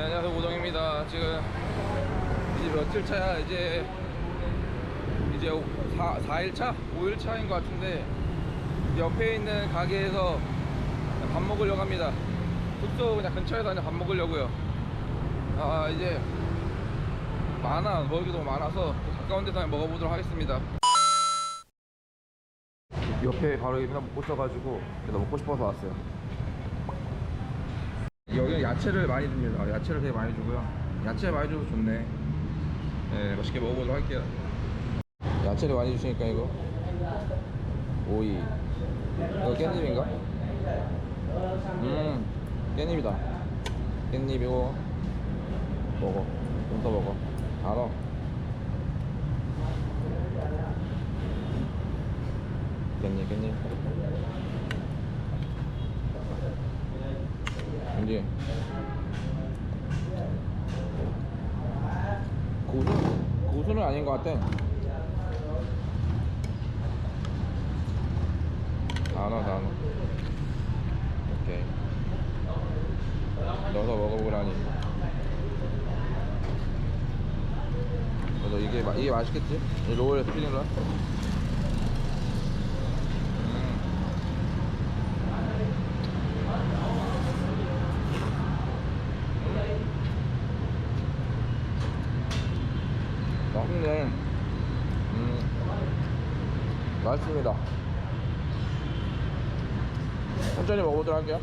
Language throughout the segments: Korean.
네, 안녕하세요 고동입니다. 지금 이제 며칠 차야 이제 이제 4, 4일차? 5일차인 것 같은데 옆에 있는 가게에서 밥 먹으려고 합니다. 숙소 그냥 근처에서 그냥 밥 먹으려고요. 아 이제 많아 먹을 게 너무 많아서 가까운 데서 먹어보도록 하겠습니다. 옆에 바로 맨날 먹고 있어가지고 먹고 싶어서 왔어요. 여기는 야채를 많이 줍니다. 야채를 되게 많이 주고요. 야채 많이 줘서 좋네. 네, 맛있게 먹어보도록 할게요. 야채를 많이 주시니까 이거 오이 이거 깻잎인가? 음 깻잎이다. 깻잎이고 먹어. 좀더 먹어. 다 넣어. 깻잎 깻잎. 이제 고수 고수는 아닌 것 같아. 다 넣어. 오케이. 넣어서 먹어보라니. 그래서 이게 마- 이게 맛있겠지? 이 스피닝 롤. 음. 맛있네. 음, 맛있습니다. 천천히 먹어보도록 할게요.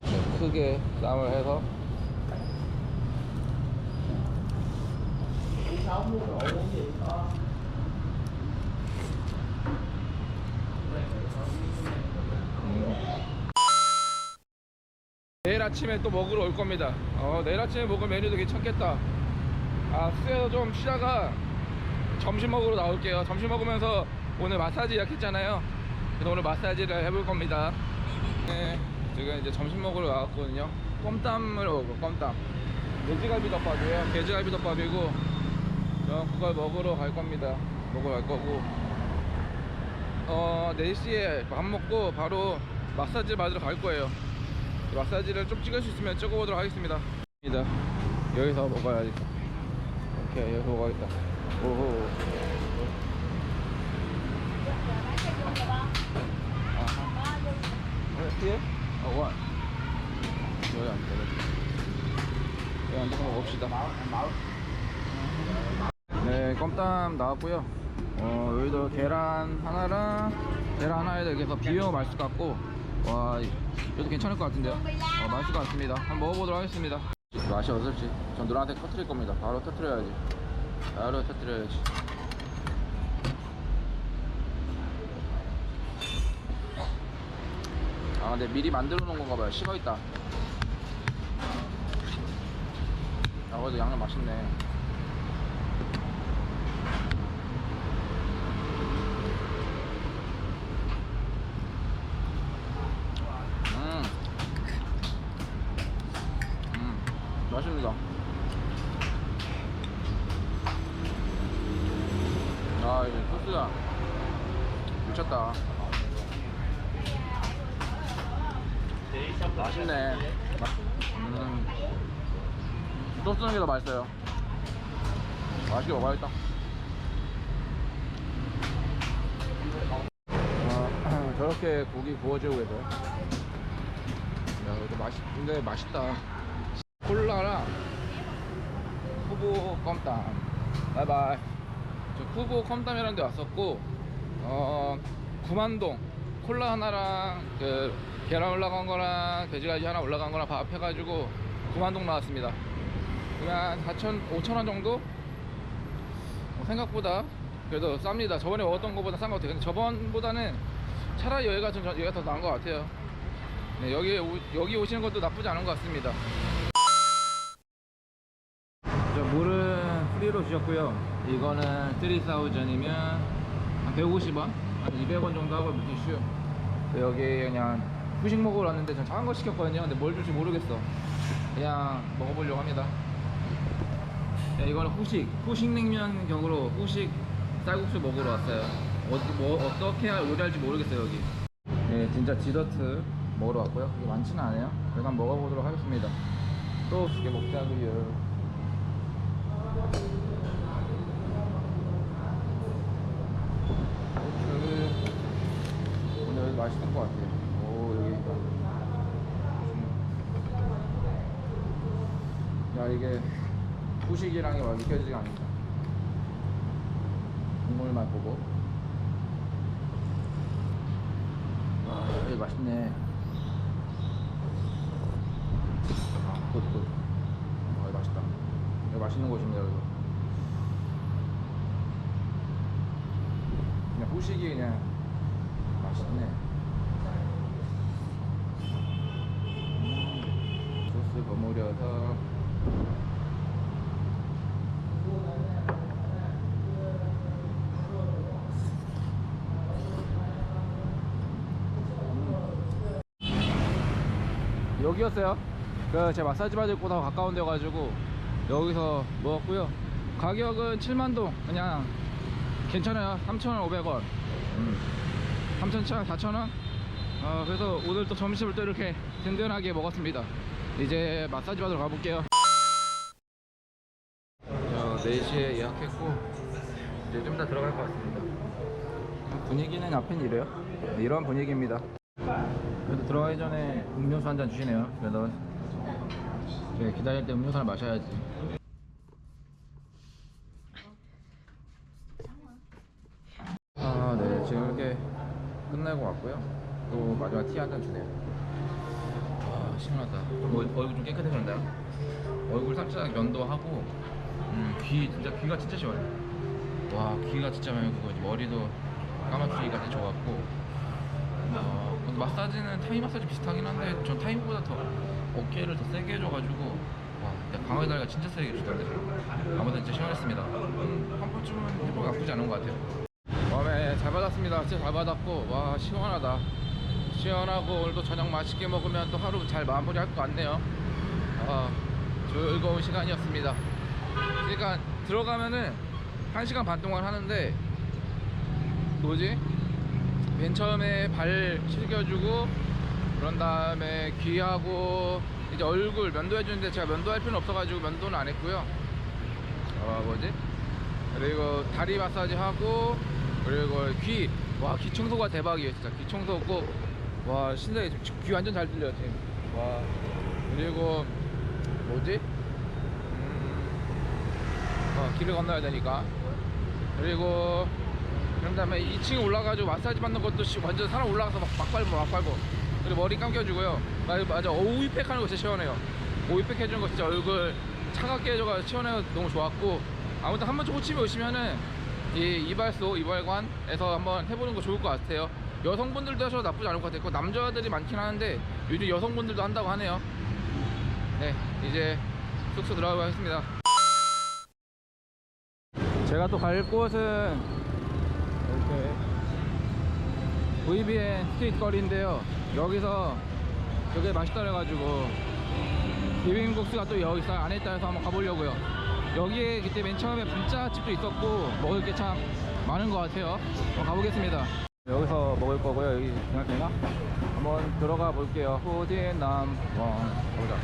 네, 크게 쌈을 해서. 음. 내일 아침에 또 먹으러 올 겁니다. 어, 내일 아침에 먹을 메뉴도 괜찮겠다. 아, 숙소에서 좀 쉬다가 점심 먹으러 나올게요. 점심 먹으면서 오늘 마사지 예약했잖아요. 그래서 오늘 마사지를 해볼 겁니다. 네, 지금 이제 점심 먹으러 나왔거든요. 껌땀을 먹어, 껌땀. 돼지갈비 덮밥이에요. 돼지갈비 덮밥이고, 어, 그걸 먹으러 갈 겁니다. 먹으러 갈 거고. 어, 4시에 밥 먹고 바로 마사지 받으러 갈 거예요. 마사지를 좀 찍을 수 있으면 찍어보도록 하겠습니다. 여기서 먹어야지. 오케이, 여기서 먹어야겠다. 오호. 아하. 어, 뒤에? 어, 원. 여기 안 돼. 여기 앉아서 먹읍시다. 네, 껌땀 나왔고요. 어, 여기도 계란 하나랑 계란 하나에 대해서 비벼 맛있을 것 같고, 와, 이것도 괜찮을 것 같은데요? 어, 맛있을 것 같습니다. 한번 먹어보도록 하겠습니다. 맛이 어떨지 전 누나한테 터트릴 겁니다. 바로 터트려야지. 바로 터트려야지. 아, 근데 미리 만들어 놓은 건가 봐요. 식어 있다. 아, 그래도 양념 맛있네. 음. 음. 맛있습니다. 아, 이제 소스가 미쳤다. 맛있네. 음. 소스 넣는 게 더 맛있어요. 맛있게 먹어야겠다. 아, 저렇게 고기 구워지고 계세요. 야, 이거 맛있, 근데 맛있다. 콜라랑 후보 껌땀. 바이바이. 저 후보 껌땀이라는 데 왔었고, 어, 구만동 콜라 하나랑 그 계란 올라간 거랑 돼지갈비 하나 올라간 거랑 밥 해가지고 구만동 나왔습니다. 그냥 4천, 5천 원 정도? 어, 생각보다 그래도 쌉니다. 저번에 먹었던 것보다 싼 것 같아요. 근데 저번보다는 차라리 여기가 좀 여기가 더 나은 것 같아요. 네, 여기 오, 여기 오시는 것도 나쁘지 않은 것 같습니다. 저 물은 프리로 주셨고요. 이거는 3,000원이면 한 150원, 한 200원 정도 하고 물티슈. 그 여기 그냥 후식 먹으러 왔는데 전 작은 거 시켰거든요. 근데 뭘 줄지 모르겠어. 그냥 먹어보려고 합니다. 네, 이거는 후식, 후식 냉면 격으로 후식 쌀국수 먹으러 왔어요. 어, 뭐, 어떻게 요리할지 모르겠어요, 여기. 네, 진짜 디저트 먹으러 왔고요. 이게 많지는 않아요. 그래서 먹어보도록 하겠습니다. 또 두 개 먹자고요. 여기 오늘 맛있는 것 같아요. 야 이게 후식이랑이 막 느껴지지가 않는다. 국물만 보고. 와 여기 맛있네. 아, 굿, 굿. 아, 여기 맛있다. 여기 맛있는 곳입니다, 여기도. 그냥 후식이 그냥 맛있네. 버무려서. 여기였어요. 그 제 마사지 받을 곳하고 가까운 데 가지고 여기서 먹었고요. 가격은 7만 동 그냥 괜찮아요. 3,500원. 음. 3,000원, 4,000원. 어, 그래서 오늘 또 점심을 또 이렇게 든든하게 먹었습니다. 이제 마사지 받으러 가볼게요. 저 4시에 예약했고 이제 좀 이따 들어갈 것 같습니다. 분위기는 앞엔 이래요. 네, 이런 분위기입니다. 그래도 들어가기 전에 음료수 한 잔 주시네요. 그래도 이제 기다릴 때 음료수 하나 마셔야지. 아, 네. 지금 이렇게 끝내고 왔고요. 또 마지막 티 한 잔 주네요. 아, 시원하다. 뭐, 얼굴 좀 깨끗해졌나요? 얼굴 살짝 면도하고, 음, 귀, 진짜 귀가 진짜 시원해. 와, 귀가 진짜 맑고, 머리도 까맣기가 되게 좋았고, 어, 마사지는 타이 마사지 비슷하긴 한데 전 타이보다 더 어깨를 더 세게 해줘가지고 와 강화의 다리가 진짜 세게 해주던데 아무튼 진짜 시원했습니다 음, 한 번쯤은 해보면 나쁘지 않은 것 같아요 다음에 잘 받았습니다 진짜 잘 받았고 와 시원하다 시원하고 오늘도 저녁 맛있게 먹으면 또 하루 잘 마무리 할 것 같네요. 아 즐거운 시간이었습니다. 그러니까 들어가면은 1시간 반 동안 하는데 뭐지? 맨 처음에 발 실겨주고 그런 다음에 귀하고 이제 얼굴 면도해 주는데 제가 면도할 필요는 없어가지고 면도는 안 했고요. 어 뭐지? 그리고 다리 마사지 하고 그리고 귀 와 귀 청소가 대박이에요 진짜. 귀 청소 꼭 와 신나게 지금 귀 완전 잘 들려요 지금 와. 그리고 뭐지? 음, 어, 길을 건너야 되니까. 그리고 그런 다음에 2층에 올라가지고 마사지 받는 것도 시- 완전 사람 올라가서 막, 막 밟고 막 밟고 그리고 머리 감겨주고요. 마- 맞아. 오이팩 하는 거 진짜 시원해요. 오이팩 해주는 거 진짜 얼굴 차갑게 해줘가지고 시원해서 너무 좋았고. 아무튼 한 번쯤 호치미 오시면은 이 이발소 이발관에서 한번 해보는 거 좋을 것 같아요 여성분들도 하셔도 나쁘지 않을 것 같아요. 남자들이 많긴 하는데 요즘 여성분들도 한다고 하네요. 네 이제 숙소 들어가고 하겠습니다. 제가 또 갈 곳은 이렇게 VBN 스트리트 거리인데요. 여기서 되게 맛있다 그래가지고 비빔국수가 또 여기 있어요. 안에 해서 한번 가보려고요. 여기에 그때 맨 처음에 분짜집도 있었고 먹을 게 참 많은 것 같아요. 한번 가보겠습니다 여기서 먹을 거고요. 여기 되나? 한번 들어가 볼게요. 후디남 와 가보자.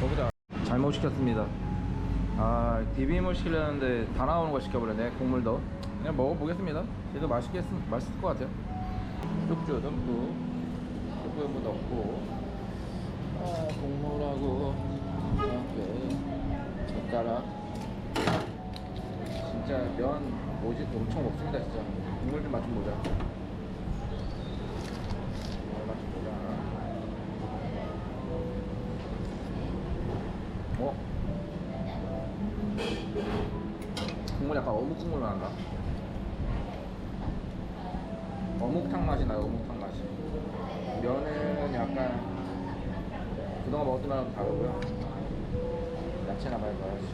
가보자. 잘못 시켰습니다. 아 비빔을 시키려는데 다 나오는 거 시켜버렸네. 국물도. 그냥 먹어보겠습니다. 그래도 맛있겠, 맛있을 것 같아요. 듬뿍. 쑥주 뭐 넣고. 아 국물하고 이렇게 젓가락. 진짜 면 뭐지 엄청 먹습니다 진짜. 국물 좀 맛 좀 보자 어묵탕 맛이 나요, 어묵탕 맛이. 면은 약간 그동안 먹었던 거랑 다르고요. 야채나 많이 넣어야지.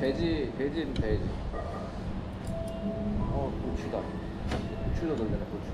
돼지, 돼지는 돼지. 어, 고추다. 고추도 고추. 고추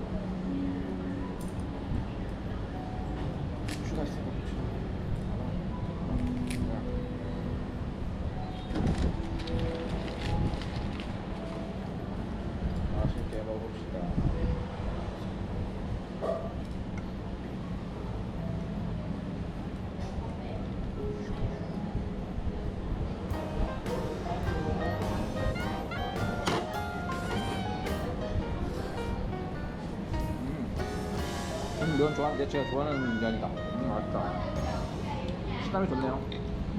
면 좋아하는데 제가 좋아하는 면이다. 음, 맛있다. 식감이 좋네요.